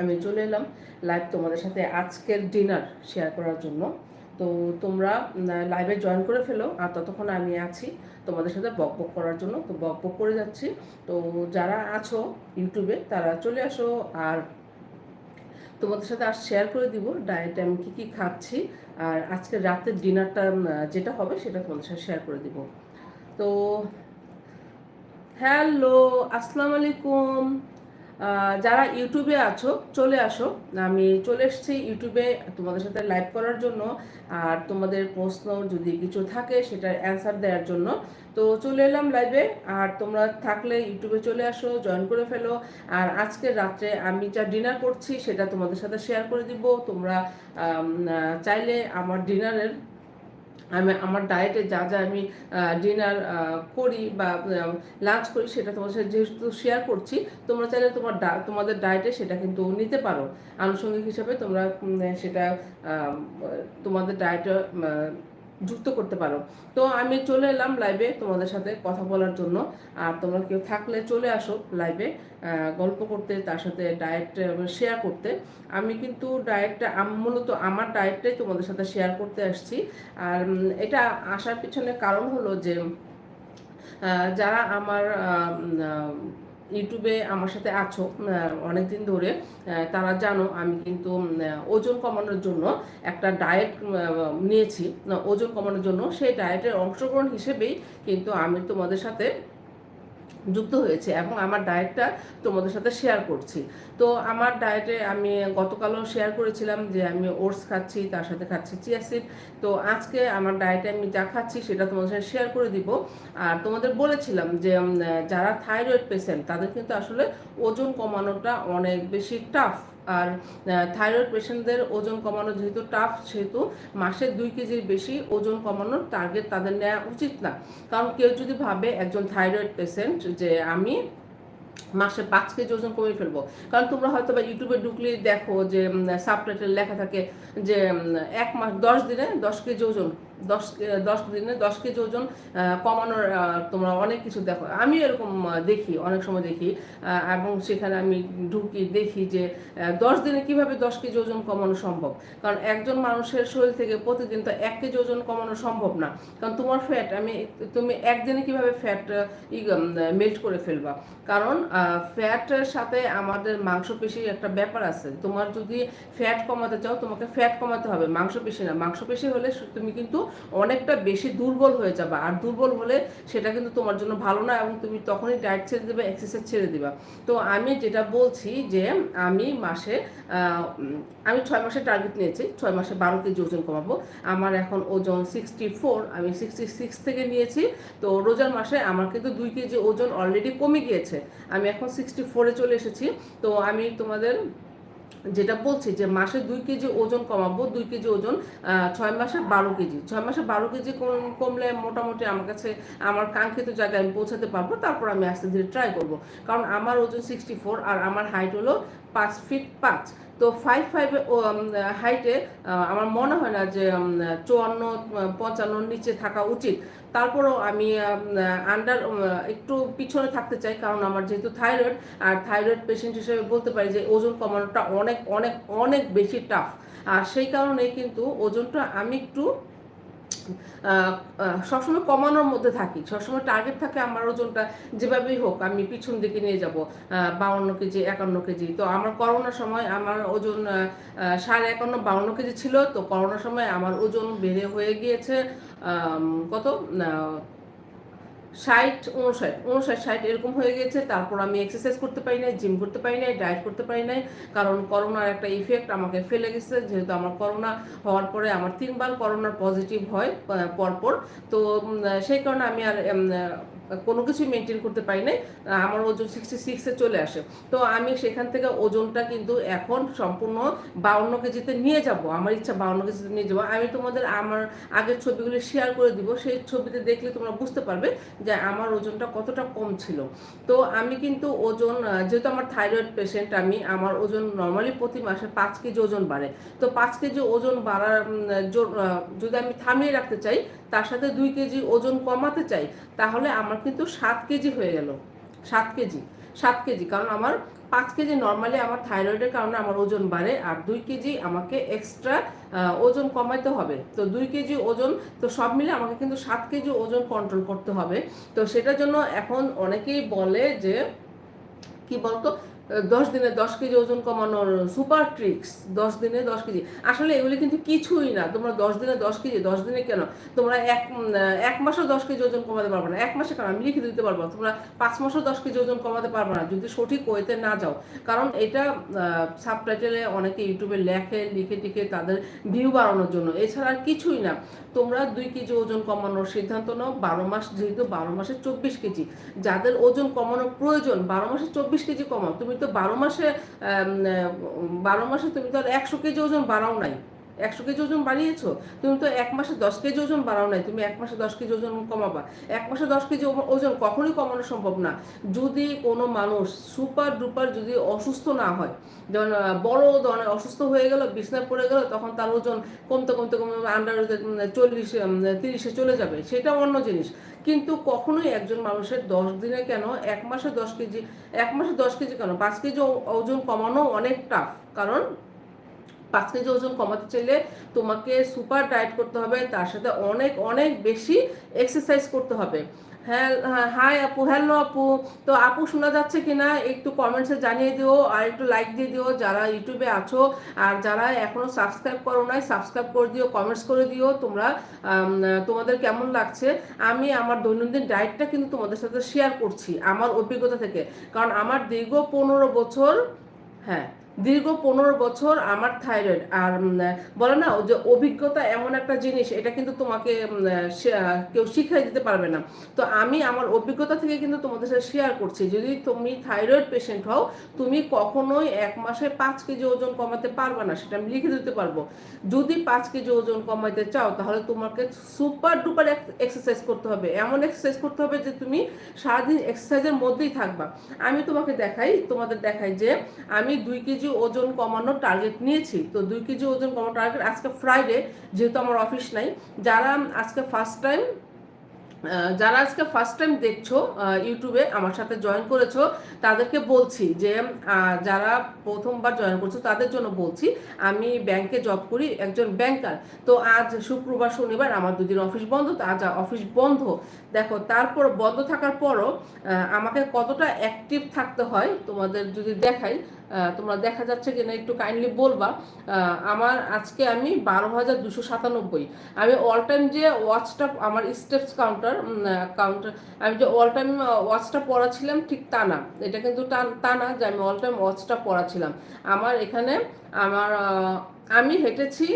আমি চলে এলাম লাইভ তোমাদের সাথে আজকের ডিনার শেয়ার করার জন্য। তো তোমরা লাইভে জয়েন করে ফেলো আর ততক্ষণ আমি আছি তোমাদের সাথে বক বক করার জন্য। তো বক বক করে যাচ্ছি। তো যারা আছো ইউটিউবে তারা চলে আসো আর তোমাদের সাথে আর শেয়ার করে দিব ডায়েটে আমি কী কী খাচ্ছি আর আজকে রাতের ডিনারটা যেটা হবে সেটা তোমাদের সাথে শেয়ার করে দিব। তো, হ্যালো, আসসালামু আলাইকুম। যারা ইউটিউবে আছো, চলে আসো। আমি চলে এসেছি ইউটিউবে তোমাদের সাথে লাইভ করার জন্য। আর তোমাদের প্রশ্ন যদি কিছু থাকে, সেটার অ্যান্সার দেওয়ার জন্য। তো চলে এলাম লাইভে আর তোমরা থাকলে ইউটিউবে চলে আসো জয়েন করে ফেলো। আর আজকে রাত্রে আমি যা ডিনার করছি, সেটা তোমাদের সাথে শেয়ার করে দিব। তোমরা চাইলে আমার ডিনারের আমি, আমার ডায়েটে যা যা আমি ডিনার করি বা লাঞ্চ করি সেটা তোমার সাথে যেহেতু শেয়ার করছি, তোমরা চাইলে তোমার তোমাদের ডায়েটে সেটা কিন্তু নিতে পারো। আনুষঙ্গিক হিসাবে তোমরা সেটা তোমাদের ডায়েটে যুক্ত করতে পারো। তো আমি চলে এলাম লাইভে তোমাদের সাথে কথা বলার জন্য। আর তোমরা কেউ থাকলে চলে আসো লাইভে গল্প করতে, তার সাথে ডায়েট শেয়ার করতে। আমি কিন্তু ডায়েটটা মূলত আমার ডায়েটটাই তোমাদের সাথে শেয়ার করতে আসছি। আর এটা আসার পিছনে কারণ হলো যে যারা আমার ইউটিউবে আমার সাথে আছো অনেক দিন ধরে তারা জানো আমি কিন্তু ওজন কমানোর জন্য একটা ডায়েট নিয়েছি। ওজন কমানোর জন্য সেই ডায়েটের অংশগ্রহণ হিসেবেই কিন্তু আমি তোমাদের সাথে যুক্ত হয়েছে এবং আমার ডায়েটটা তোমাদের সাথে শেয়ার করছি। তো আমার ডায়েটে আমি গতকালও শেয়ার করেছিলাম যে আমি ওটস খাচ্ছি, তার সাথে খাচ্ছি চিয়াসিড তো আজকে আমার ডায়েটে আমি যা খাচ্ছি সেটা তোমাদের সাথে শেয়ার করে দিব। আর তোমাদের বলেছিলাম যে যারা থাইরয়েড পেশেন্ট তাদের কিন্তু আসলে ওজন কমানোটা অনেক বেশি টাফ আর থাইরয়েড পেশেন্টদের ওজন কমানো যেহেতু টাফ সেহেতু মাসে দুই কেজির বেশি ওজন কমানোর টার্গেট তাদের নেওয়া উচিত না। কারণ কেউ যদি ভাবে একজন থাইরয়েড পেশেন্ট যে আমি মাসে পাঁচ কেজি ওজন কমিয়ে ফেলব, কারণ তোমরা হয়তো বা ইউটিউবে ঢুকলে দেখো যে সাবটাইটেল লেখা থাকে যে এক মাস, দশ দিনে দশ কেজি ওজন দশ দশ দিনে দশ কেজি ওজন কমানোর তোমরা অনেক কিছু দেখো। আমি এরকম দেখি, অনেক সময় দেখি এবং সেখানে আমি ঢুকি, দেখি যে দশ দিনে কীভাবে দশ কেজি ওজন কমানো সম্ভব? কারণ একজন মানুষের শরীর থেকে প্রতিদিন তো এক কেজি ওজন কমানো সম্ভব না। কারণ তোমার ফ্যাট আমি, তুমি একদিনে কীভাবে ফ্যাট মেল্ট করে ফেলবা? কারণ ফ্যাটের সাথে আমাদের মাংসপেশির একটা ব্যাপার আছে। তোমার যদি ফ্যাট কমাতে চাও, তোমাকে ফ্যাট কমাতে হবে। মাংসপেশি না। মাংসপেশি হলে তুমি কিন্তু অনেকটা বেশি দুর্বল হয়ে যাবে। আর দুর্বল হলে সেটা কিন্তু তোমার জন্য ভালো না এবং তুমি তখনই ডায়েট ছেড়ে দেবে এক্সারসাইজ ছেড়ে দিবা। তো আমি যেটা বলছি যে আমি মাসে আমি ছয় মাসের টার্গেট নিয়েছি, ছয় মাসে বারো কেজি ওজন কমাবো। আমার এখন ওজন সিক্সটি ফোর আমি সিক্সটি সিক্স থেকে নিয়েছি। তো রোজার মাসে আমার কিন্তু দুই কেজি ওজন অলরেডি কমে গিয়েছে। আমি এখন সিক্সটি ফোরে চলে এসেছি। তো আমি তোমাদের যেটা বলছি যে মাসে দুই কেজি ওজন কমাবো, দুই কেজি ওজন ছয় মাসে বারো কেজি। ছয় মাসে বারো কেজি কম- কমলে মোটামুটি আমার কাছে, আমার কাঙ্ক্ষিত জায়গায় আমি পৌঁছাতে পারব, তারপর আমি আস্তে ধীরে ট্রাই করব। কারণ আমার ওজন সিক্সটি ফোর আর আমার হাইট হলো পাঁচ ফিট পাঁচ। তো ফাইভ ফাইভ হাইটে আমার মনে হয় না যে চুয়ান্ন, পঞ্চান্ন নিচে থাকা উচিত। তারপরও আমি আন্ডার একটু পিছনে থাকতে চাই, কারণ আমার যেহেতু থাইরয়েড আর থাইরয়েড পেশেন্ট হিসেবে বলতে পারি যে ওজন কমানোটা অনেক অনেক অনেক বেশি টাফ আর সেই কারণে কিন্তু ওজনটা আমি একটু সবসময় কমানোর মধ্যে থাকি। সবসময় টার্গেট থাকে আমার ওজনটা যেভাবেই হোক, আমি পিছন দিকে নিয়ে যাব বাউন্ন কেজি, একান্ন কেজি। তো আমার করোনার সময় আমার ওজন সাড়ে একান্ন, বাউন্ন কেজি ছিল। তো করোনার সময় আমার ওজন বেড়ে হয়ে গিয়েছে কত? ষাট উনষাট উনষাট ষাট এরকম হয়ে গেছে। তারপর আমি এক্সারসাইজ করতে পারি নাই জিম করতে পারি নাই ডায়েট করতে পারি নাই, কারণ করোনার একটা ইফেক্ট আমাকে ফেলে গেছে। যেহেতু আমার করোনা হওয়ার পরে আমার তিনবার করোনার পজিটিভ হয় পরপর। তো সেই কারণে আমি আর কোনো কিছু মেনটেন করতে পারি নাই। আমার ওজন সিক্সটি সিক্সে চলে আসে। তো আমি সেখান থেকে ওজনটা কিন্তু এখন সম্পূর্ণ বাউন্ন কেজিতে নিয়ে যাব। আমার ইচ্ছা বাউন্ন কেজিতে নিয়ে যাব। আমি তোমাদের আমার আগের ছবিগুলি শেয়ার করে দিব। সেই ছবিতে দেখলে তোমরা বুঝতে পারবে যে আমার ওজনটা কতটা কম ছিল। তো আমি কিন্তু ওজন যেহেতু আমার থাইরয়েড পেশেন্ট আমি আমার ওজন নর্মালি প্রতি মাসে পাঁচ কেজি ওজন বাড়ে। তো পাঁচ কেজি ওজন বাড়ার যদি আমি থামিয়ে রাখতে চাই, তার সাথে দুই কেজি ওজন কমাতে চাই, তাহলে আমার কিন্তু সাত কেজি হয়ে গেল। সাত কেজি সাত কেজি, কারণ আমার পাঁচ কেজি নর্মালি আমার থাইরয়েডের কারণে আমার ওজন বাড়ে আর দুই কেজি আমাকে এক্সট্রা ওজন কমাইতে হবে। তো দুই কেজি ওজন, তো সব মিলে আমাকে কিন্তু সাত কেজি ওজন কন্ট্রোল করতে হবে। তো সেটার জন্য এখন অনেকেই বলে যে, কি বলতো দশ দিনে দশ কেজি ওজন কমানোর সুপার ট্রিক্স, দশ দিনে দশ কেজি। আসলে এগুলি কিন্তু কিছুই না। তোমরা দশ দিনে দশ কেজি, দশ দিনে কেন? তোমরা এক এক মাসও দশ কেজি ওজন কমাতে পারবে না। এক মাসে কেন? আমি লিখে দিতে পারব তোমরা পাঁচ মাসও দশ কেজি ওজন কমাতে পারবে না। যদি সঠিক ওয়েতে না যাও। কারণ এটা সাবটাইটেলে অনেকে ইউটিউবে লেখে, লিখে টিখে তাদের ভিউ বাড়ানোর জন্য। এছাড়া আর কিছুই না। তোমরা দুই কেজি ওজন কমানোর সিদ্ধান্ত নাও। বারো মাস যেহেতু বারো মাসে চব্বিশ কেজি। যাদের ওজন কমানোর প্রয়োজন, বারো মাসে চব্বিশ কেজি কমাও। তুমি তো বারো মাসে বারো মাসে তুমি তো আর একশো কেজি ওজন বাড়াও নাই। একশো কেজি ওজন বাড়িয়েছো, তুমি তো এক মাসে দশ কেজি ওজন বাড়াও নাই, তুমি এক মাসে দশ কেজি ওজন কমাবা। এক মাসে দশ কেজি ওজন কখনোই কমানো সম্ভব না। যদি কোনো মানুষ সুপার ডুপার যদি অসুস্থ না হয় যেমন বড় ধরনের অসুস্থ হয়ে গেল, বিছনায় পড়ে গেল, তখন তার ওজন কমতে কমতে কমতে আন্ডার চল্লিশে তিরিশে চলে যাবে সেটা অন্য জিনিস। কিন্তু কখনোই একজন মানুষের দশ দিনে কেন এক মাসে দশ কেজি, এক মাসে দশ কেজি কেন? পাঁচ কেজি ওজন কমানো অনেক টাফ কারণ পাঁচ কেজি ওজন কমাতে চাইলে তোমাকে সুপার ডায়েট করতে হবে, তার সাথে অনেক অনেক বেশি এক্সারসাইজ করতে হবে। হ্যাঁ হাই আপু, হ্যালো আপু, তো আপু শোনা যাচ্ছে কিনা একটু কমেন্টসে জানিয়ে দিও আর একটু লাইক দিয়ে দিও, যারা ইউটিউবে আছো আর যারা এখনও সাবস্ক্রাইব করো নাই সাবস্ক্রাইব করে দিও কমেন্টস করে দিও, তোমরা তোমাদের কেমন লাগছে? আমি আমার দৈনন্দিন ডায়েটটা কিন্তু তোমাদের সাথে শেয়ার করছি আমার অভিজ্ঞতা থেকে। কারণ আমার দীর্ঘ পনেরো বছর হ্যাঁ দীর্ঘ পনেরো বছর আমার থাইরয়েড। আর বলে না, যে অভিজ্ঞতা এমন একটা জিনিস, এটা কিন্তু তোমাকে কেউ শিখিয়ে দিতে পারবে না। তো আমি আমার অভিজ্ঞতা থেকে কিন্তু তোমাদের সাথে শেয়ার করছি, যদি তুমি থাইরয়েড পেশেন্ট হও, তুমি কখনোই এক মাসে পাঁচ কেজি ওজন কমাতে পারবে না, সেটা আমি লিখে দিতে পারব। যদি পাঁচ কেজি ওজন কমাতে চাও, তাহলে তোমাকে সুপার ডুপার এক্সারসাইজ করতে হবে। এমন এক্সারসাইজ করতে হবে যে তুমি সারাদিন এক্সারসাইজের মধ্যেই থাকবা। আমি তোমাকে দেখাই, তোমাদের দেখাই যে আমি দুই কেজি কেজি ওজন কমানোর টার্গেট নিয়েছি। তো দুই কেজি ওজন কমানোর টার্গেট আজকে ফ্রাইডে যেহেতু আমার অফিস নাই। যারা আজকে ফার্স্ট টাইম যারা আজকে ফার্স্ট টাইম দেখছ ইউটিউবে আমার সাথে জয়েন করেছ, তাদেরকে বলছি যে যারা প্রথমবার জয়েন করছ, তাদের জন্য বলছি, আমি ব্যাংকে জব করি একজন ব্যাংকার তো আজ শুক্রবার, শনিবার আমার দুদিন অফিস বন্ধ, তো আজ অফিস বন্ধ। দেখো, তারপর বন্ধ থাকার পরও আমাকে কতটা অ্যাক্টিভ থাকতে হয় তোমাদের যদি দেখাই তোমরা দেখা যাচ্ছে কিনা একটু কাইন্ডলি বলবা। আমার আজকে আমি বারো হাজার দুশো সাতানব্বই। আমি অল টাইম যে ওয়াচটা আমার স্টেপস কাউন্টার কাউন্টার আমি যে অল টাইম ওয়াচটা পড়াছিলাম ঠিক তা না। এটা কিন্তু তা না যে আমি অল টাইম ওয়াচটা পড়াছিলাম। আমার এখানে আমার আমি হেঁটেছি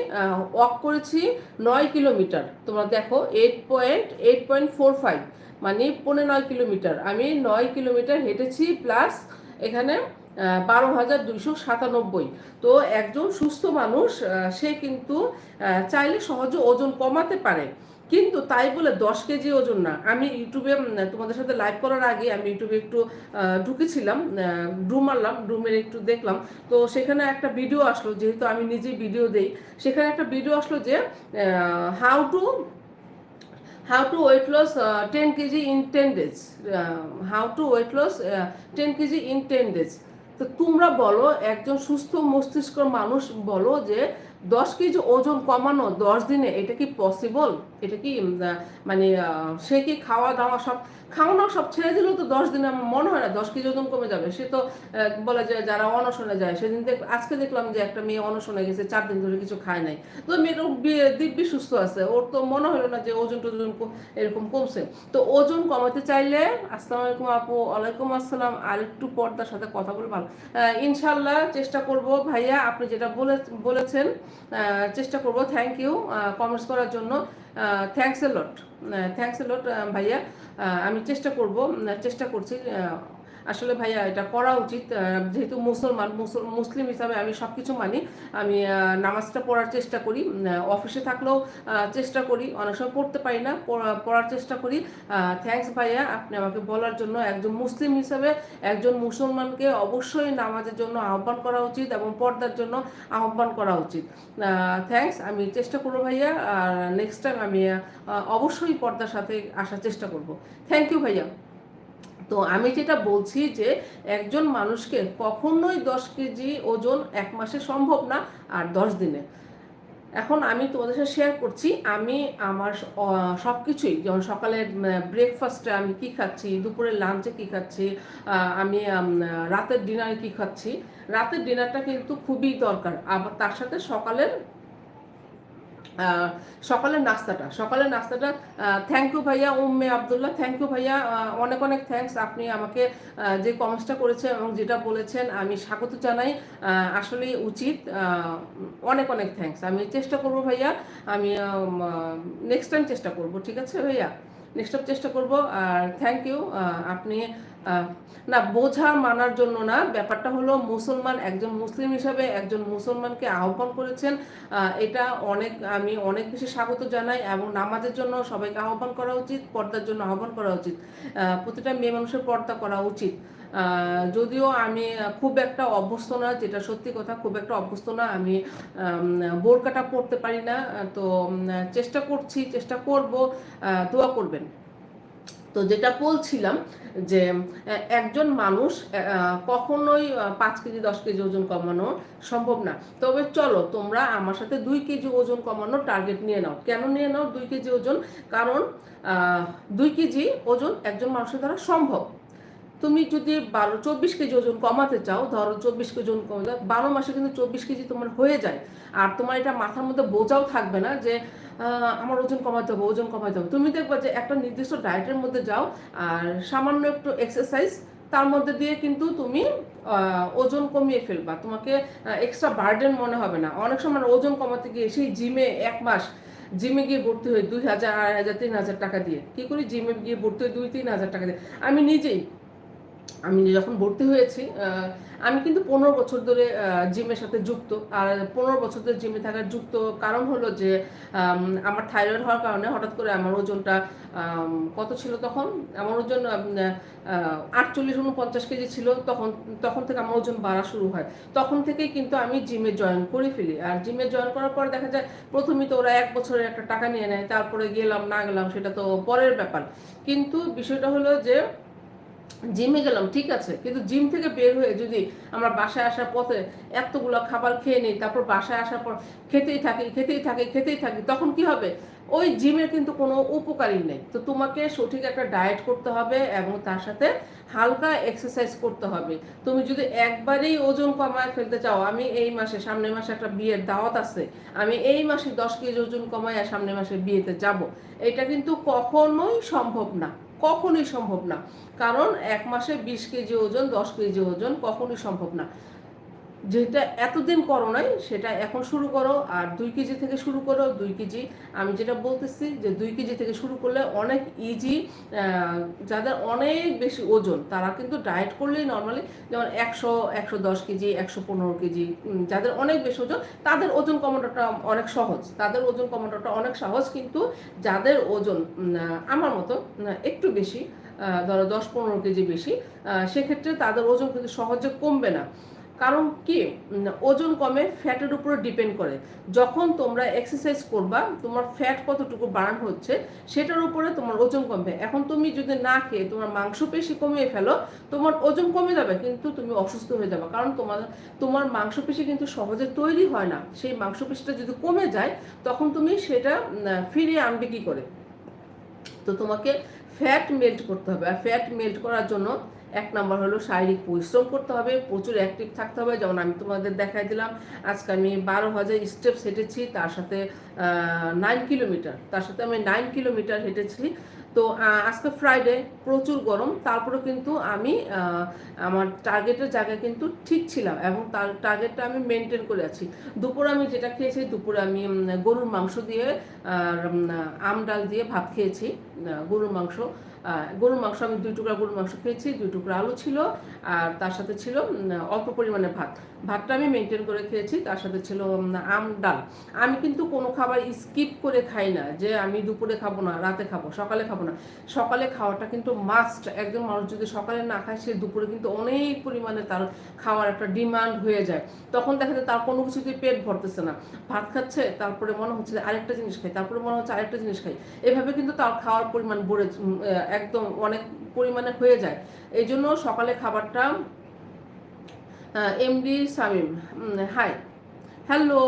ওয়াক করেছি নয় কিলোমিটার। তোমরা দেখো eight point eight point four five মানে পনেরো নয় কিলোমিটার। আমি নয় কিলোমিটার হেঁটেছি প্লাস এখানে বারো হাজার দুইশো সাতানব্বই। তো একজন সুস্থ মানুষ সে কিন্তু চাইলে সহজে ওজন কমাতে পারে। কিন্তু তাই বলে দশ কেজি ওজন না। আমি ইউটিউবে তোমাদের সাথে লাইভ করার আগে আমি ইউটিউবে একটু ঢুকেছিলাম ড্রুম মারলাম ড্রুমের একটু দেখলাম। তো সেখানে একটা ভিডিও আসলো, যেহেতু আমি নিজেই ভিডিও দেই। সেখানে একটা ভিডিও আসলো যে how to how to weight loss ten kg in ten days how to weight loss ten kg in ten days তো তোমরা বলো একজন সুস্থ মস্তিষ্ক মানুষ বলো যে দশ কেজি ওজন কমানো দশ দিনে এটা কি পসিবল এটা কি মানে সে কি খাওয়া দাওয়া সব খাওয়ানো সব ছেড়ে দিলেও তো দশ দিনে আমার মনে হয় না দশ কেজি ওজন কমে যাবে। সে তো বলে যে যারা অনশনে যায়, সেদিন দেখ, আজকে দেখলাম যে একটা মেয়ে অনশনে গেছে, চার দিন ধরে কিছু খায় নাই। তো মেয়েটা দিব্যি সুস্থ আছে, ওর তো মনে হলো না যে ওজন টোজন এরকম কমছে। তো ওজন কমাতে চাইলে, আসসালামু আলাইকুম আপু, ওয়ালাইকুম আসসালাম, আর একটু পর্দার সাথে কথা বলে ভালো। ইনশাল্লাহ চেষ্টা করব ভাইয়া, আপনি যেটা বলে, বলেছেন চেষ্টা করব। থ্যাংক ইউ কমেন্টস করার জন্য। Thanks a lot thanks a lot ভাইয়া। আমি চেষ্টা করব চেষ্টা করছি আসলে ভাইয়া এটা করা উচিত যেহেতু মুসলমান মুসলিম হিসাবে আমি সব কিছু মানি। আমি নামাজটা পড়ার চেষ্টা করি অফিসে থাকলেও চেষ্টা করি, অনেক সময় পড়তে পারি না পড়ার চেষ্টা করি। থ্যাংকস ভাইয়া, আপনি আমাকে বলার জন্য একজন মুসলিম হিসাবে একজন মুসলমানকে অবশ্যই নামাজের জন্য আহ্বান করা উচিত এবং পর্দার জন্য আহ্বান করা উচিত। থ্যাংকস আমি চেষ্টা করব ভাইয়া, আর নেক্সট টাইম আমি অবশ্যই পর্দার সাথে আসার চেষ্টা করব। থ্যাংক ইউ ভাইয়া। তো আমি যেটা বলছি যে একজন মানুষকে কখনোই দশ কেজি ওজন এক মাসে সম্ভব না আর দশ দিনে। এখন আমি তোমাদের সাথে শেয়ার করছি, আমি আমার সব কিছুই যেমন সকালের ব্রেকফাস্টে আমি কি খাচ্ছি, দুপুরের লাঞ্চে কি খাচ্ছি আমি রাতের ডিনারে কি খাচ্ছি, রাতের ডিনারটা কিন্তু খুবই দরকার। আবার তার সাথে সকালের সকালের নাস্তাটা সকালের নাস্তাটা থ্যাংক ইউ ভাইয়া, উম্মে আবদুল্লাহ থ্যাংক ইউ ভাইয়া অনেক অনেক থ্যাঙ্কস আপনি আমাকে যে কমেন্টসটা করেছেন এবং যেটা বলেছেন, আমি স্বাগত জানাই আসলে উচিত অনেক অনেক থ্যাঙ্কস আমি চেষ্টা করব ভাইয়া, আমি নেক্সট টাইম চেষ্টা করব, ঠিক আছে ভাইয়া? নেক্সট টাইম চেষ্টা করব, আর থ্যাংক ইউ আপনি না, বোঝা মানার জন্য না। ব্যাপারটা হলো মুসলমান একজন মুসলিম হিসাবে একজন মুসলমানকে আহ্বান করেছেন। এটা অনেক, আমি অনেক বেশি স্বাগত জানাই এবং নামাজের জন্য সবাইকে আহ্বান করা উচিত, পর্দার জন্য আহ্বান করা উচিত। প্রতিটা মেয়ে মানুষের পর্দা করা উচিত। যদিও আমি খুব একটা অভ্যস্ত না, যেটা সত্যি কথা, খুব একটা অভ্যস্ত না। আমি বোরকাটা পড়তে পারি না। তো চেষ্টা করছি, চেষ্টা করব। দোয়া করবেন। তো যেটা বলছিলাম যে একজন মানুষ কখনোই পাঁচ কেজি, দশ কেজি ওজন কমানো সম্ভব না। তবে চলো তোমরা আমার সাথে দুই কেজি ওজন কমানোর টার্গেট নিয়ে নাও। কেন নিয়ে নাও দুই কেজি ওজন? কারণ দুই কেজি ওজন একজন মানুষের দ্বারা সম্ভব। তুমি যদি বারো, চব্বিশ কেজি ওজন কমাতে চাও, ধরো চব্বিশ কেজি ওজন কমাতে বারো মাসে কিন্তু চব্বিশ কেজি তোমার হয়ে যায়। আর তোমার এটা মাথার মধ্যে বোঝাও থাকবে না যে আমার ওজন কমাতে হবে, ওজন কমাতে হবে। তুমি দেখবে যে একটা নির্দিষ্ট ডায়েটের মধ্যে যাও আর সামান্য একটু এক্সারসাইজ তার মধ্যে দিয়ে কিন্তু তুমি ওজন কমিয়ে ফেলবা। তোমাকে এক্সট্রা বার্ডেন মনে হবে না। অনেক সময় ওজন কমাতে গিয়ে সেই জিমে এক মাস জিমে গিয়ে ভর্তি হই দুই হাজার, আড়াই হাজার, তিন হাজার টাকা দিয়ে। কি করি? জিমে গিয়ে ভর্তি হই দুই, তিন হাজার টাকা দিয়ে। আমি নিজেই আমি যখন ভর্তি হয়েছি আমি কিন্তু পনেরো বছর ধরে জিমের সাথে যুক্ত। আর পনেরো বছর ধরে জিমে থাকার যুক্ত কারণ হলো যে আমার থাইরয়েড হওয়ার কারণে হঠাৎ করে আমার ওজনটা কত ছিল তখন? আমার ওজন আটচল্লিশ উনপঞ্চাশ কেজি ছিল। তখন তখন থেকে আমার ওজন বাড়া শুরু হয়। তখন থেকেই কিন্তু আমি জিমে জয়েন করে ফেলি। আর জিমে জয়েন করার পর দেখা যায়, প্রথমেই তো ওরা এক বছরের একটা টাকা নিয়ে নেয়। তারপরে গেলাম, না গেলাম, সেটা তো পরের ব্যাপার। কিন্তু বিষয়টা হলো যে জিমে গেলাম, ঠিক আছে। কিন্তু জিম থেকে বের হয়ে যদি আমরা বাসায় আসার পথে এতগুলো খাবার খেয়ে নিই, তারপর বাসায় আসার পর খেতেই থাকি খেতেই থাকি খেতেই থাকি, তখন কি হবে? ওই জিমের কিন্তু কোনো উপকারই নেই। তো তোমাকে সঠিক একটা ডায়েট করতে হবে এবং তার সাথে হালকা এক্সারসাইজ করতে হবে। তুমি যদি একবারেই ওজন কমায় ফেলতে চাও, আমি এই মাসে সামনের মাসে একটা বিয়ের দাওয়াত আছে, আমি এই মাসে দশ কেজি ওজন কমাই আর সামনের মাসে বিয়েতে যাব। এটা কিন্তু কখনোই সম্ভব না। কখনোই সম্ভব না। কারণ এক মাসে বিশ কেজি ওজন, দশ কেজি ওজন কখনোই সম্ভব না। যেটা এতদিন করো নাই, সেটা এখন শুরু করো, আর দুই কেজি থেকে শুরু করো, দুই কেজি। আমি যেটা বলতেছি যে দুই কেজি থেকে শুরু করলে অনেক ইজি যাদের অনেক বেশি ওজন, তারা কিন্তু ডায়েট করলেই নর্মালি যেমন একশো একশো দশ কেজি, একশো পনেরো কেজি যাদের অনেক বেশি ওজন, তাদের ওজন কমানোটা অনেক সহজ। তাদের ওজন কমানোটা অনেক সহজ, কিন্তু যাদের ওজন আমার মতো একটু বেশি ধরো দশ পনেরো কেজি বেশি সেক্ষেত্রে তাদের ওজন কিন্তু সহজে কমবে না। কারণ কি? ওজন কমে ফ্যাটের উপরে ডিপেন্ড করে। যখন তোমরা এক্সারসাইজ করবা, তোমার ফ্যাট কতটুকু বার্ন হচ্ছে, সেটার উপরে তোমার ওজন কমবে। এখন তুমি যদি না খেয়ে তোমার মাংসপেশি কমিয়ে ফেলো, তোমার ওজন কমে যাবে, কিন্তু তুমি অসুস্থ হয়ে যাবে। কারণ তোমার তোমার মাংসপেশি কিন্তু সহজে তৈরি হয় না। সেই মাংসপেশিটা যদি কমে যায়, তখন তুমি সেটা ফিরিয়ে আনবে কি করে? তো তোমাকে ফ্যাট মেল্ট করতে হবে। আর ফ্যাট মেল্ট করার জন্য এক নম্বর হলো শারীরিক পরিশ্রম করতে হবে, প্রচুর অ্যাক্টিভ থাকতে হবে, যেমন আমি তোমাদের দেখাই দিলাম, আজকে আমি বারো হাজার স্টেপস হেঁটেছি, তার সাথে নাইন কিলোমিটার তার সাথে আমি নাইন কিলোমিটার হেঁটেছি। তো আজকে ফ্রাইডে প্রচুর গরম, তারপরে কিন্তু আমি আমার টার্গেটের জায়গায় কিন্তু ঠিক ছিলাম এবং তার টার্গেটটা আমি মেনটেন করে আছি। দুপুরে আমি যেটা খেয়েছি, দুপুরে আমি গরুর মাংস দিয়ে আম ডাল দিয়ে ভাত খেয়েছি গরুর মাংস। গরুর মাংস, আমি দুই টুকরা গরুর মাংস খেয়েছি, দুই টুকরা আলু ছিল আর তার সাথে ছিল অল্প পরিমাণে ভাত। ভাতটা আমি মেনটেন করে খেয়েছি, তার সাথে ছিল আম, ডাল। আমি কিন্তু কোনো খাবার স্কিপ করে খাই না যে আমি দুপুরে খাব না, রাতে খাব, সকালে খাব না। সকালে খাওয়াটা কিন্তু মাস্ট একজন মানুষ যদি সকালে না খায়, সে দুপুরে কিন্তু অনেক পরিমাণে তার খাওয়ার একটা ডিমান্ড হয়ে যায়। তখন দেখা যায় তার কোনো কিছুতেই পেট ভরতেছে না। ভাত খাচ্ছে, তারপরে মনে হচ্ছে আরেকটা জিনিস খাই, তারপরে মনে হচ্ছে আরেকটা জিনিস খাই। এভাবে কিন্তু তার খাওয়ার পরিমাণ বেড়ে একদম অনেক পরিমাণে হয়ে যায়। এই জন্য সকালে খাবারটা এমডি সামিম হাই হ্যালো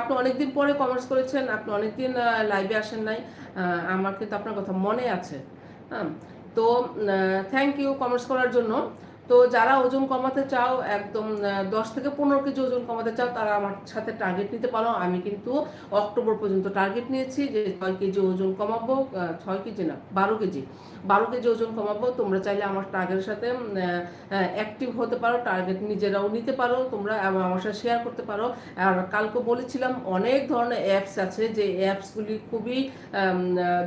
আপনি অনেকদিন পরে কমার্স করেছেন, আপনি অনেকদিন লাইভে আসেন নাই আমার কিন্তু আপনার কথা মনে আছে। হ্যাঁ তো থ্যাংক ইউ কমার্স করার জন্য। তো যারা ওজন কমাতে চাও, একদম দশ থেকে পনেরো কেজি ওজন কমাতে চাও, তারা আমার সাথে টার্গেট নিতে পারো। আমি কিন্তু অক্টোবর পর্যন্ত টার্গেট নিয়েছি যে ছয় কেজি ওজন কমাবো ছয় কেজি না, বারো কেজি। বারো কেজি ওজন কমাবো, তোমরা চাইলে আমার টার্গেটের সাথে অ্যাক্টিভ হতে পারো টার্গেট নিজেরাও নিতে পারো, তোমরা আমার সাথে শেয়ার করতে পারো। আর কালকে বলেছিলাম, অনেক ধরনের অ্যাপস আছে, যে অ্যাপসগুলি খুবই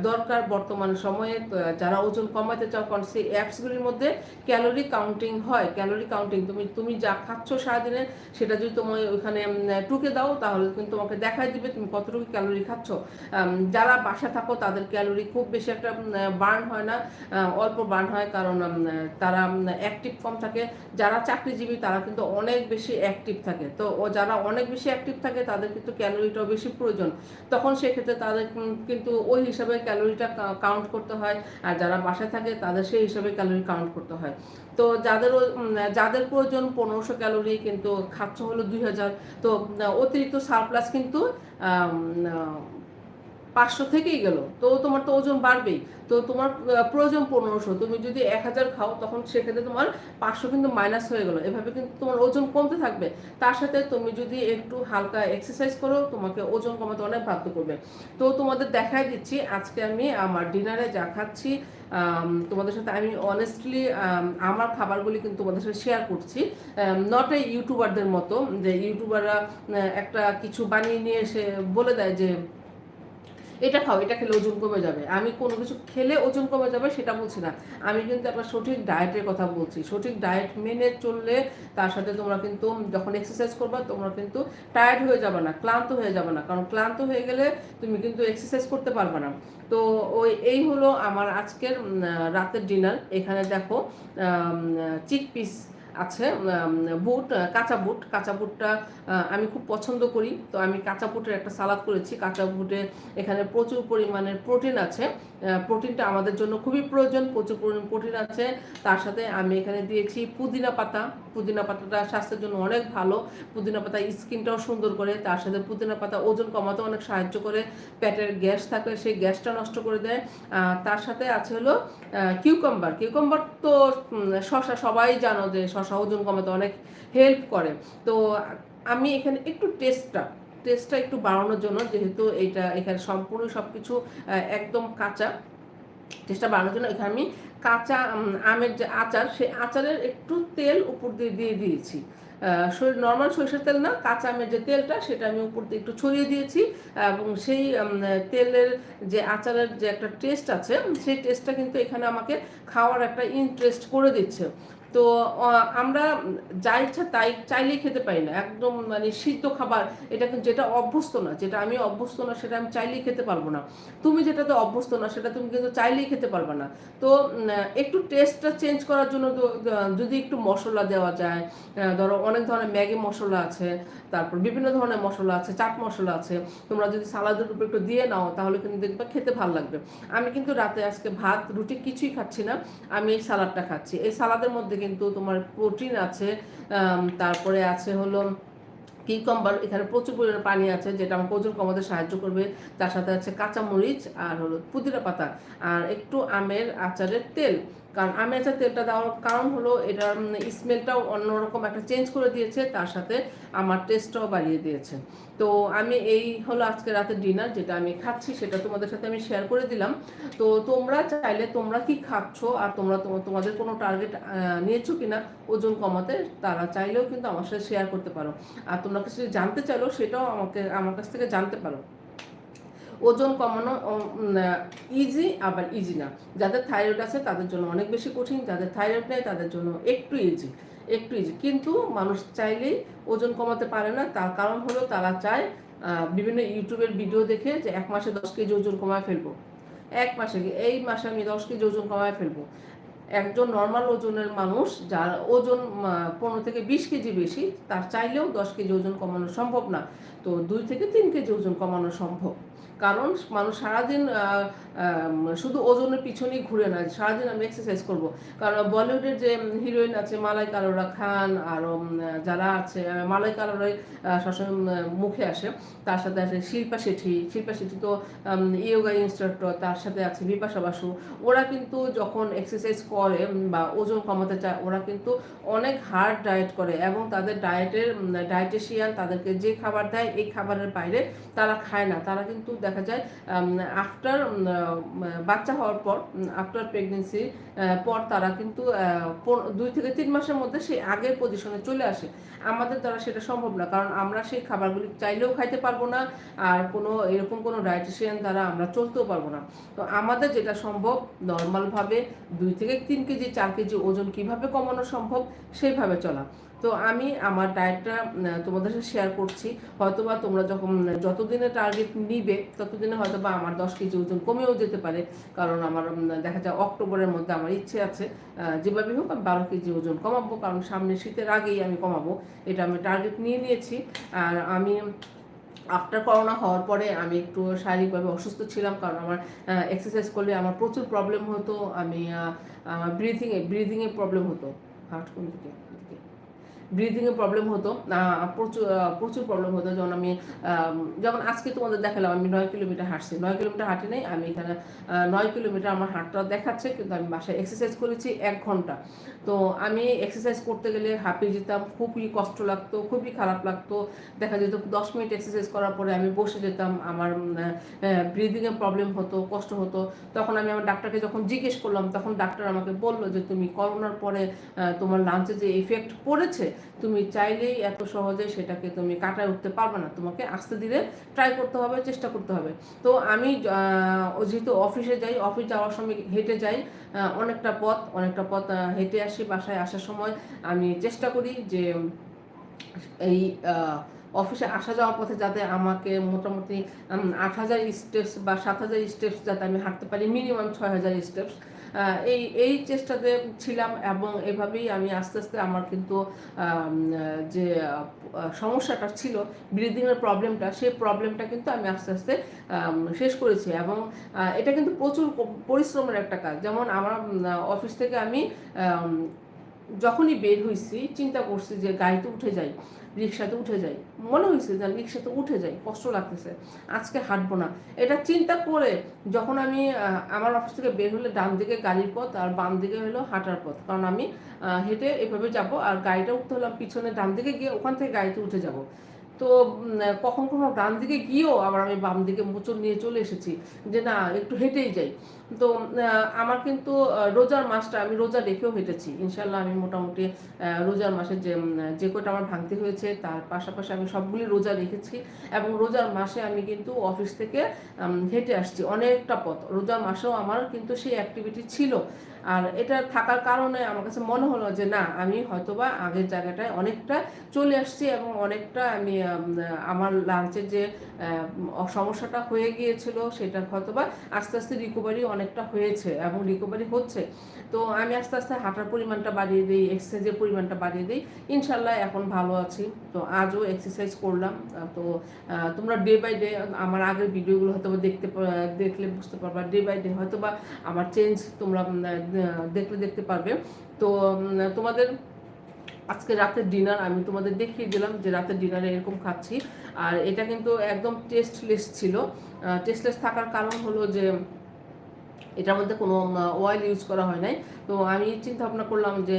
দরকার বর্তমান সময়ে। যারা ওজন কমাতে চাও, কারণ সেই অ্যাপসগুলির মধ্যে ক্যালোরি কাউন্টিং হয় ক্যালোরি কাউন্টিং তুমি তুমি যা খাচ্ছ সারাদিনে সেটা যদি তোমার ওইখানে টুকে দাও, তাহলে কিন্তু তোমাকে দেখাই দিবে তুমি কতটুকু ক্যালোরি খাচ্ছ। যারা বাসা থাকো তাদের ক্যালোরি খুব বেশি একটা বার্ন হয় না অল্প বার্ন হয় কারণ তারা অ্যাক্টিভ কম থাকে। যারা চাকরিজীবী তারা কিন্তু অনেক বেশি অ্যাক্টিভ থাকে। তো ও যারা অনেক বেশি অ্যাক্টিভ থাকে তাদের কিন্তু ক্যালোরিটাও বেশি প্রয়োজন। তখন সেক্ষেত্রে তাদের কিন্তু ওই হিসাবে ক্যালোরিটা কাউন্ট করতে হয়। আর যারা বাসায় থাকে তাদের সেই হিসাবে ক্যালোরি কাউন্ট করতে হয়। তো যাদের যাদের প্রয়োজন পনেরোশো ক্যালোরি কিন্তু খাচ্ছ হলো দুই হাজার। তো অতিরিক্ত সারপ্লাস কিন্তু পাঁচশো থেকেই গেল। তো তোমার তো ওজন বাড়বেই। তো তোমার প্রয়োজন পনেরোশো। তুমি যদি এক হাজার খাও, তখন সেক্ষেত্রে তোমার পাঁচশো কিন্তু মাইনাস হয়ে গেলো। এভাবে কিন্তু তোমার ওজন কমতে থাকবে। তার সাথে তুমি যদি একটু হালকা এক্সারসাইজ করো, তোমাকে ওজন কমাতে অনেক বাধ্য করবে। তো তোমাদের দেখাই দিচ্ছি, আজকে আমি আমার ডিনারে যা খাচ্ছি তোমাদের সাথে আমি অনেস্টলি আমার খাবারগুলি কিন্তু তোমাদের সাথে শেয়ার করছি। নট এ ইউটিউবারদের মতো, যে ইউটিউবাররা একটা কিছু বানিয়ে নিয়ে এসে বলে দেয় যে এটা খাও, এটা খেলে ওজন কমে যাবে। আমি কোনো কিছু খেলে ওজন কমে যাবে সেটা বলছি না। আমি কিন্তু একটা সঠিক ডায়েটের কথা বলছি। সঠিক ডায়েট মেনে চললে তার সাথে তোমরা কিন্তু যখন এক্সারসাইজ করবা, তোমরা কিন্তু টায়ার্ড হয়ে যাবে না, ক্লান্ত হয়ে যাবে না। কারণ ক্লান্ত হয়ে গেলে তুমি কিন্তু এক্সারসাইজ করতে পারবে না। তো ওই, এই হলো আমার আজকের রাতের ডিনার এখানে দেখো চিক পিস আছে বুট কাঁচা বুট। কাঁচা বুটটা আমি খুব পছন্দ করি। তো আমি কাঁচা বুটের একটা সালাদ করেছি। কাঁচা বুটে এখানে প্রচুর পরিমাণের প্রোটিন আছে। প্রোটিনটা আমাদের জন্য খুবই প্রয়োজন। প্রচুর পরিমাণ প্রোটিন আছে। তার সাথে আমি এখানে দিয়েছি পুদিনা পাতা। পুদিনা পাতাটা স্বাস্থ্যের জন্য অনেক ভালো। পুদিনা পাতা স্কিনটাও সুন্দর করে। তার সাথে পুদিনা পাতা ওজন কমাতে অনেক সাহায্য করে। পেটের গ্যাস থাকলে সেই গ্যাসটা নষ্ট করে দেয়। তার সাথে আছে হলো কিউকাম্বার। কিউকাম্বার তো শশা সবাই জানো যে শশা ওজন কমাতে অনেক হেল্প করে। তো আমি এখানে একটু টেস্টটা টেস্টটা একটু বাড়ানোর জন্য যেহেতু এটা এখানে সম্পূর্ণ সব কিছু একদম কাঁচা। টেস্টটা বাড়ানোর জন্য এখানে আমি কাঁচা আমের যে আচার, সেই আচারের একটু তেল উপর দিয়ে দিয়ে দিয়েছি। নর্মাল সরিষার তেল না, কাঁচা আমের যে তেলটা, সেটা আমি উপর দিয়ে একটু ছড়িয়ে দিয়েছি। এবং সেই তেলের যে আচারের যে একটা টেস্ট আছে, সেই টেস্টটা কিন্তু এখানে আমাকে খাওয়ার একটা ইন্টারেস্ট করে দিচ্ছে। তো আমরা যা ইচ্ছা তাই, চাইলেই খেতে পারি না। একদম মানে সিদ্ধ খাবার, এটা যেটা অভ্যস্ত না, যেটা আমি অভ্যস্ত না, সেটা আমি চাইলেই খেতে পারব না। তুমি যেটাতে অভ্যস্ত না, সেটা তুমি কিন্তু চাইলেই খেতে পারবে না। তো একটু টেস্টটা চেঞ্জ করার জন্য যদি একটু মশলা দেওয়া যায় ধরো অনেক ধরনের ম্যাগি মশলা আছে, তারপর বিভিন্ন ধরনের মশলা আছে, চাট মশলা আছে, তোমরা যদি সালাদের উপর একটু দিয়ে নাও, তাহলে কিন্তু দেখবে খেতে ভালো লাগবে। আমি কিন্তু রাতে আজকে ভাত, রুটি কিছুই খাচ্ছি না, আমি এই সালাদটা খাচ্ছি। এই সালাদের মধ্যে কিন্তু তোমার প্রোটিন আছে তারপরে আছে হলো কিউকাম্বার এখানে প্রচুর পরিমাণে পানি আছে যেটা আমার ওজন কমাতে সাহায্য করবে। তার সাথে আছে কাঁচামরিচ আর হলো পুদিনা পাতা আর একটু আমের আচারের তেল। কারণ আমের আচার তেলটা দেওয়ার কারণ হলো এটার স্মেলটাও অন্যরকম একটা চেঞ্জ করে দিয়েছে, তার সাথে আমার টেস্টটাও বাড়িয়ে দিয়েছে। তো আমি এই হলো আজকে রাতের ডিনার যেটা আমি খাচ্ছি, সেটা তোমাদের সাথে আমি শেয়ার করে দিলাম। তো তোমরা চাইলে তোমরা কি খাচ্ছ আর তোমরা তোমা- তোমাদের কোনো টার্গেট নিয়েছো কিনা, ওজন কমাতে, তারা চাইলেও কিন্তু আমার সাথে শেয়ার করতে পারো। আর তোমরা কিছু জানতে চাইলেও সেটাও আমাকে, আমার কাছ থেকে জানতে পারো। ওজন কমানো ইজি আবার ইজি না। যাদের থাইরয়েড আছে, তাদের জন্য অনেক বেশি কঠিন, যাদের থাইরয়েড নেই, তাদের জন্য একটু ইজি একটু ইজি কিন্তু মানুষ চাইলেই ওজন কমাতে পারে না। তার কারণ হলো তারা চায় বিভিন্ন ইউটিউবের ভিডিও দেখে যে এক মাসে দশ কেজি ওজন কমায় ফেলব। এক মাসে এই মাসে আমি দশ কেজি ওজন কমায় ফেলব। একজন নর্মাল ওজনের মানুষ, যার ওজন পনেরো থেকে বিশ কেজি বেশি, তার চাইলেও দশ কেজি ওজন কমানো সম্ভব না। তো দুই থেকে তিন কেজি ওজন কমানো সম্ভব। কারণ মানুষ সারাদিন শুধু ওজনের পিছনেই ঘুরে না সারাদিন আমি এক্সারসাইজ করব। কারণ বলিউডের যে হিরোইন আছে মালাই কালোরা খান আরও যারা আছে মালাই কালোরাই সবসময় মুখে আসে, তার সাথে আছে শিল্পা শেঠি। শিল্পা শেঠি তো ইয়োগা ইনস্ট্রাক্টর তার সাথে আছে বিপাশা বাসু। ওরা কিন্তু যখন এক্সারসাইজ করে বা ওজন কমাতে চায়, ওরা কিন্তু অনেক হার্ড ডায়েট করে এবং তাদের ডায়েটের ডায়েটেশিয়ান তাদেরকে যে খাবার দেয়, এই খাবারের বাইরে তারা খায় না। তারা কিন্তু দেখা যায় আফটার বাচ্চা হওয়ার পর আফটার প্রেগনেন্সি পর তারা কিন্তু দুই থেকে তিন মাসের মধ্যে সেই আগের পজিশনে চলে আসে। আমাদের দ্বারা সেটা সম্ভব না, কারণ আমরা সেই খাবারগুলি চাইলেও খাইতে পারব না, আর কোনো, এরকম কোনো ডায়েটিশিয়ান দ্বারা আমরা চলতেও পারব না। তো আমাদের যেটা সম্ভব নর্মালভাবে দুই থেকে তিন কেজি, চার কেজি ওজন কীভাবে কমানো সম্ভব, সেইভাবে চলা। তো আমি আমার ডায়েটটা তোমাদের সাথে শেয়ার করছি। হয়তোবা তোমরা যখন যতদিনে টার্গেট নিবে, ততদিনে হয়তোবা আমার দশ কেজি ওজন কমেও যেতে পারে। কারণ আমার দেখা যায় অক্টোবরের মধ্যে আমার ইচ্ছে আছে যেভাবে হোক আমি বারো কেজি ওজন কমাবো। কারণ সামনে শীতের আগেই আমি কমাবো। এটা আমি টার্গেট নিয়ে নিয়েছি। আর আমি আফটার করোনা হওয়ার পরে আমি একটু শারীরিকভাবে অসুস্থ ছিলাম। কারণ আমার এক্সারসাইজ করলে আমার প্রচুর প্রবলেম হতো। আমি ব্রিথিংয়ে ব্রিথিংয়ে প্রবলেম হতো। হার্ট কোন দিকে? ব্রিদিংয়ে প্রবলেম হতো প্রচুর প্রচুর প্রবলেম হতো। যখন আমি যখন আজকে তোমাদের দেখালাম, আমি নয় কিলোমিটার হাঁটছি। নয় কিলোমিটার হাঁটি নাই, আমি এখানে নয় কিলোমিটার আমার হাঁটটা দেখাচ্ছে, কিন্তু আমি বাসায় এক্সারসাইজ করেছি এক ঘণ্টা। তো আমি এক্সারসাইজ করতে গেলে হাঁপিয়ে যেতাম, খুবই কষ্ট লাগতো, খুবই খারাপ লাগতো। দেখা যেত দশ মিনিট এক্সারসাইজ করার পরে আমি বসে যেতাম, আমার ব্রিদিংয়ে প্রবলেম হতো, কষ্ট হতো। তখন আমি আমার ডাক্তারকে যখন জিজ্ঞেস করলাম, তখন ডাক্তার আমাকে বলল যে, তুমি করোনার পরে তোমার লাঞ্চে যে ইফেক্ট পড়েছে তুমি চাইলেই এত সহজে সেটাকে তুমি কাটায় উঠতে পারবে না। তোমাকে আস্তে ধীরে ট্রাই করতে হবে, চেষ্টা করতে হবে। তো আমি যেহেতু অফিসে যাই অফিস যাওয়ার সময় হেঁটে যাই অনেকটা পথ অনেকটা পথ হেঁটে আসি বাসায় আসার সময় আমি চেষ্টা করি যে এই অফিসে আসা যাওয়ার পথে যাতে আমাকে মোটামুটি আট হাজার স্টেপস বা সাত হাজার স্টেপস যাতে আমি হাঁটতে পারি মিনিমাম ছয় হাজার স্টেপস এই এই চেষ্টাতে ছিলাম এবং এভাবেই আমি আস্তে আস্তে আমার কিন্তু যে সমস্যাটা ছিল ব্রিদিংয়ের প্রবলেমটা সেই প্রবলেমটা কিন্তু আমি আস্তে আস্তে শেষ করেছি এবং এটা কিন্তু প্রচুর পরিশ্রমের একটা কাজ। যেমন আমার অফিস থেকে আমি যখনই বের হয়েছি চিন্তা করছি যে গাড়িতে উঠে যাই রিক্সাতে উঠে যাই। মনে হয়েছে যে রিক্সাতে উঠে যাই, কষ্ট লাগতেছে। আজকে হাঁটবো না। এটা চিন্তা করে যখন আমি আমার অফিস থেকে বের হলে ডান দিকে গাড়ির পথ আর বাম দিকে হলো হাঁটার পথ। কারণ আমি হেঁটে এভাবে যাব আর গাড়িটা উঠতে হলাম পিছনে ডান দিকে গিয়ে ওখান থেকে গাড়িতে উঠে যাব। তো কখন কখনো ডান দিকে গিয়েও আবার আমি বাম দিকে মোচন নিয়ে চলে এসেছি যে না, একটু হেঁটেই যাই। তো আমার কিন্তু রোজার মাসটা আমি রোজা রেখেও হেঁটেছি। ইনশাল্লাহ আমি মোটামুটি রোজার মাসে যে যে কটা আমার ভাঙতে হয়েছে তার পাশাপাশি আমি সবগুলি রোজা রেখেছি এবং রোজার মাসে আমি কিন্তু অফিস থেকে হেঁটে আসছি অনেকটা পথ। রোজার মাসেও আমার কিন্তু সেই অ্যাক্টিভিটি ছিল। আর এটা থাকার কারণে আমার কাছে মনে হলো যে না, আমি হয়তোবা আগের জায়গাটায় অনেকটা চলে আসছি এবং অনেকটা আমি আমার লাঞ্চের যে সমস্যাটা হয়ে গিয়েছিল সেটা হয়তোবা আস্তে আস্তে রিকভারি অনেকটা হয়েছে এবং রিকভারি হচ্ছে। তো আমি আস্তে আস্তে হাঁটার পরিমাণটা বাড়িয়ে দিই এক্সারসাইজের পরিমাণটা বাড়িয়ে দিই। ইনশাল্লাহ এখন ভালো আছি। তো আজও এক্সারসাইজ করলাম। তো তোমরা ডে বাই ডে আমার আগের ভিডিওগুলো হয়তো দেখতে, দেখলে বুঝতে পারবা। ডে বাই ডে হয়তো বা আমার চেঞ্জ তোমরা দেখলে দেখতে পারবে। তো তোমাদের আজকে রাতের ডিনার আমি তোমাদের দেখিয়ে দিলাম যে রাতের ডিনারে এরকম খাচ্ছি। আর এটা কিন্তু একদম টেস্টলেস ছিল। টেস্টলেস থাকার কারণ হলো যে এটার মধ্যে কোনো অয়েল ইউজ করা হয় নাই। তো আমি চিন্তা ভাবনা করলাম যে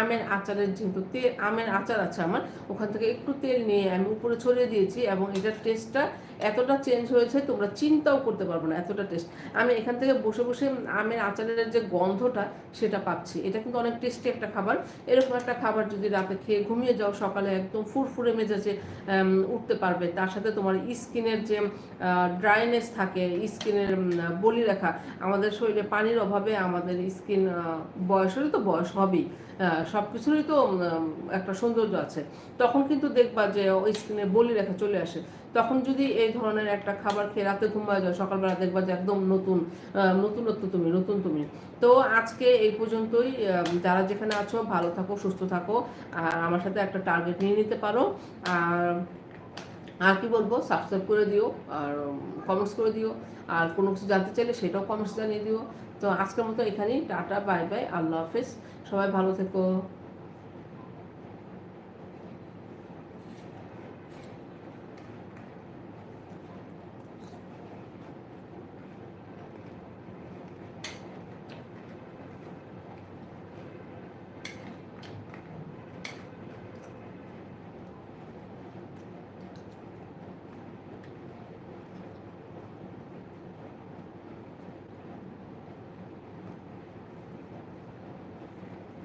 আমের আচারের যেহেতু তেল আমের আচার আছে আমার, ওখান থেকে একটু তেল নিয়ে আমি উপরে ছড়িয়ে দিয়েছি এবং এটার টেস্টটা এতটা চেঞ্জ হয়েছে, তোমরা চিন্তাও করতে পারব না এতটা টেস্ট আমি এখান থেকে বসে বসে আমের আচারের যে গন্ধটা, সেটা পাচ্ছি। এটা কিন্তু অনেক টেস্টি একটা খাবার। এরকম একটা খাবার যদি রাতে খেয়ে ঘুমিয়ে যাও, সকালে একদম ফুরফুরে মেজাজে উঠতে পারবে। তার সাথে তোমার স্কিনের যে ড্রাইনেস থাকে স্কিনের বলি রেখা, আমাদের আমাদের শরীরে পানির অভাবে আমাদের স্কিন বয়স হলে তো বয়স হবেই। সব কিছুরই তো একটা সৌন্দর্য আছে। তখন কিন্তু দেখবা যে ওই স্কিনে বলি রেখা চলে আসে। তখন যদি এই ধরনের একটা খাবার খেয়ে রাতে ঘুমায় যায় সকালবেলা দেখবা যে একদম নতুন নতুনত্ব তুমি, নতুন তুমি। তো আজকে এই পর্যন্তই যারা যেখানে আছো, ভালো থাকো, সুস্থ থাকো, আর আমার সাথে একটা টার্গেট নিয়ে নিতে পারো। আর আর কি বলব সাবস্ক্রাইব করে দিও, আর কমেন্টস করে দিও। আর কোনো কিছু জানতে চাইলে সেটাও কমেন্টস জানিয়ে দিও। তো আজকের মতো এখানেই, টাটা বাই বাই আল্লাহ হাফেজ। সবাই ভালো থেকো।